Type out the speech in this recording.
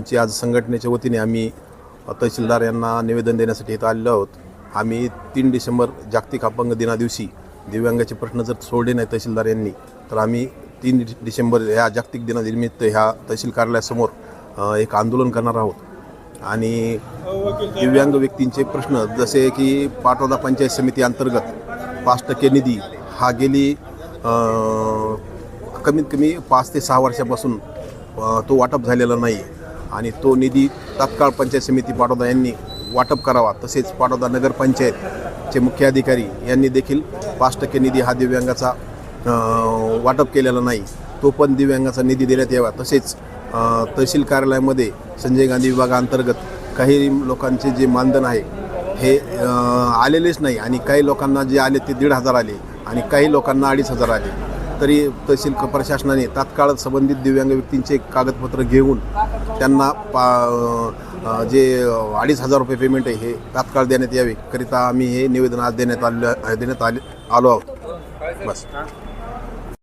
आमची आज संघटनेच्या वतीने आम्ही तहसीलदार यांना निवेदन देण्यासाठी इथं आलेलो आहोत. आम्ही तीन डिसेंबर जागतिक अपंग दिनादिवशी दिव्यांगाचे प्रश्न जर सोडले नाही तहसीलदार यांनी तर आम्ही तीन डि- डिसेंबर ह्या जागतिक दिनानिमित्त ह्या तहसील कार्यालयासमोर एक आंदोलन करणार आहोत. आणि दिव्यांग व्यक्तींचे प्रश्न जसे की पाटोदा पंचायत समिती अंतर्गत पाच टक्के निधी हा गेली कमीत कमी पाच ते सहा वर्षापासून तो वाटप झालेला नाही आणि तो निधी तात्काळ पंचायत समिती पाटोदा यांनी वाटप करावा तसेच पाटोदा नगरपंचायतचे मुख्य अधिकारी यांनी देखील पाच टक्के निधी हा दिव्यांगाचा वाटप केलेला नाही. तो पण दिव्यांगाचा निधी देण्यात यावा. तसेच तहसील कार्यालयामध्ये संजय गांधी विभागाअंतर्गत काही लोकांचे जे मानधन आहे हे आलेलेच नाही आणि काही लोकांना जे आले ते दीड हजार आले आणि काही लोकांना अडीच हजार आले. तरी तहसील प्रशासनाने तात्काळ संबंधित दिव्यांग व्यक्तींचे कागदपत्र घेऊन त्यांना पा जे अडीच हजार रुपये पेमेंट आहे हे तात्काळ देण्यात यावे करिता आम्ही हे निवेदन आज देण्यात आलं देण्यात आले आलो आहोत. बस.